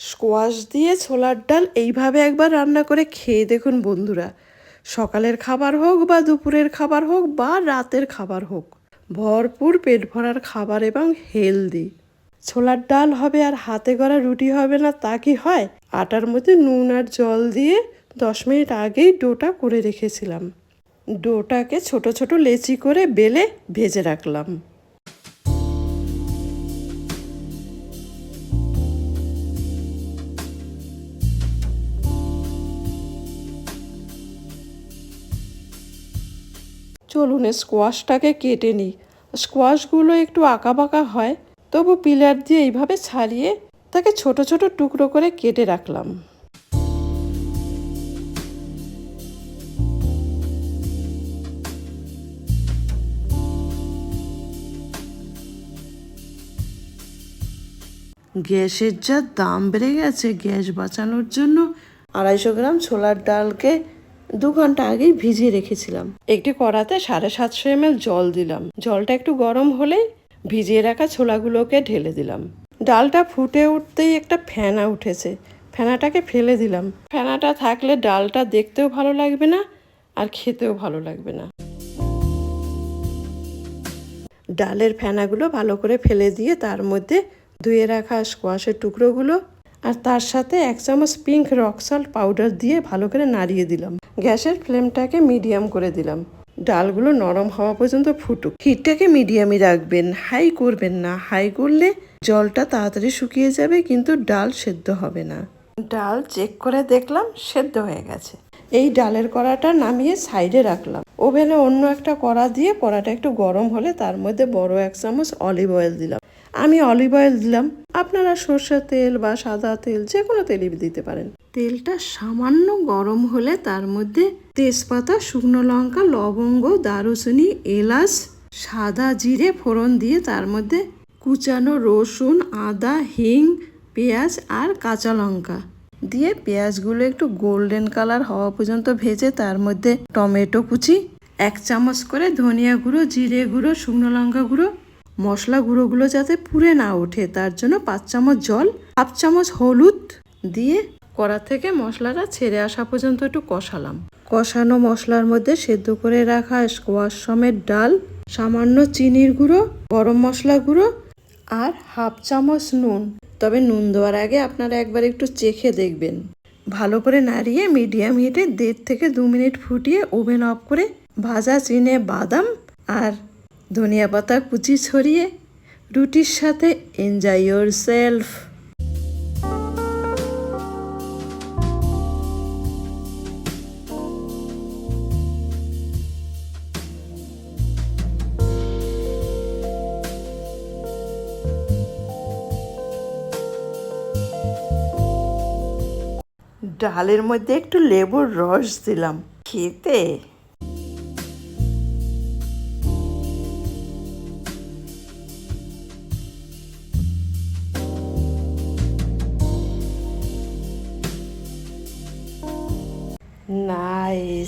Squash দিয়ে ছোলার ডাল এইভাবে একবার রান্না করে খেয়ে দেখুন বন্ধুরা। সকালের খাবার হোক বা দুপুরের খাবার হোক বা রাতের খাবার হোক, ভরপুর পেট ভরার খাবার এবং হেলদি। ছোলার ডাল হবে আর হাতে গড়া রুটি হবে না তা কি হয়? আটার মধ্যে নুন আর জল দিয়ে দশ মিনিট আগেই ডোটা করে রেখেছিলাম। ডোটাকে ছোট ছোট লেচি করে বেলে ভেজে রাখলাম। চলুন স্কোয়াশটাকে কেটে নিই। স্কোয়াশগুলো একটু আঁকা বাঁকা হয়, তবু পিলার দিয়ে এইভাবে ছাড়িয়ে তাকে ছোট ছোট টুকরো করে কেটে রাখলাম। গ্যাসের যা দাম বেড়ে গেছে, গ্যাস বাঁচানোর জন্য আড়াইশো গ্রাম ছোলার ডালকে দু ঘণ্টা আগেই ভিজিয়ে রেখেছিলাম। একটি কড়াতে সাড়ে সাতশো এমএল জল দিলাম। জলটা একটু গরম হলেই ভিজিয়ে রাখা ছোলাগুলোকে ঢেলে দিলাম। ডালটা ফুটে উঠতেই একটা ফেনা উঠেছে। ফেনাটাকে ফেলে দিলাম। ফেনাটা থাকলে ডালটা দেখতেও ভালো লাগবে না আর খেতেও ভালো লাগবে না। ডালের ফেনাগুলো ভালো করে ফেলে দিয়ে তার মধ্যে ধুয়ে রাখা স্কোয়াশের টুকরোগুলো আর তার সাথে এক চামচ পিঙ্ক রক সল্ট পাউডার দিয়ে ভালো করে নাড়িয়ে দিলাম। গ্যাসের ফ্লেমটাকে মিডিয়াম করে দিলাম। ডালগুলো নরম হওয়া পর্যন্ত ফুটুক। হিটটাকে মিডিয়ামই রাখবেন, হাই করবেন না। হাই করলে জলটা তাড়াতাড়ি শুকিয়ে যাবে, কিন্তু ডাল সেদ্ধ হবে না। ডাল চেক করে দেখলাম, সেদ্ধ হয়ে গেছে। এই ডালের কড়াটা নামিয়ে সাইডে রাখলাম। ওভেনে অন্য একটা কড়া দিয়ে কড়াটা একটু গরম হলে তার মধ্যে বড় এক চামচ অলিভ অয়েল দিলাম। আমি অলিভ অয়েল দিলাম। আপনারা সর্ষের তেল বা সাদা তেল যে কোনো তেলই দিতে পারেন। তেলটা সামান্য গরম হলে তার মধ্যে তেজপাতা, শুকনো লঙ্কা, লবঙ্গ, দারুচিনি, এলাচ, সাদা জিরে, ফোড়ন দিয়ে তার মধ্যে কুচানো রসুন, আদা, হিং, পেঁয়াজ আর কাঁচা লঙ্কা দিয়ে পেঁয়াজগুলো একটু গোল্ডেন কালার হওয়া পর্যন্ত ভেজে তার মধ্যে টমেটো কুচি, এক চামচ করে ধনিয়া গুঁড়ো, জিরে গুঁড়ো, শুকনো লঙ্কা গুঁড়ো মশলা গুঁড়োগুলো যাতে পুড়ে না ওঠে, তার জন্য পাঁচ চামচ জল, হাফ চামচ হলুদ দিয়ে কড়া থেকে মশলাটা ছেড়ে আসা পর্যন্ত একটু কষালাম। কষানো মশলার মধ্যে সেদ্ধ করে রাখা স্কোয়াশ সমেত ডাল, সামান্য চিনির গুঁড়ো, গরম মশলা গুঁড়ো আর হাফ চামচ নুন। তবে নুন দেওয়ার আগে আপনারা একবার একটু চেখে দেখবেন। ভালো করে নাড়িয়ে মিডিয়াম হিটে দেড় থেকে দু মিনিট ফুটিয়ে ওভেন অফ করে ভাজা চিনে বাদাম আর ধনিয়া পাতা কুচি ছড়িয়ে রুটির সাথে এনজয় ইয়োর সেলফ ডালের মধ্যে একটু লেবুর রস দিলাম। খেতে nice.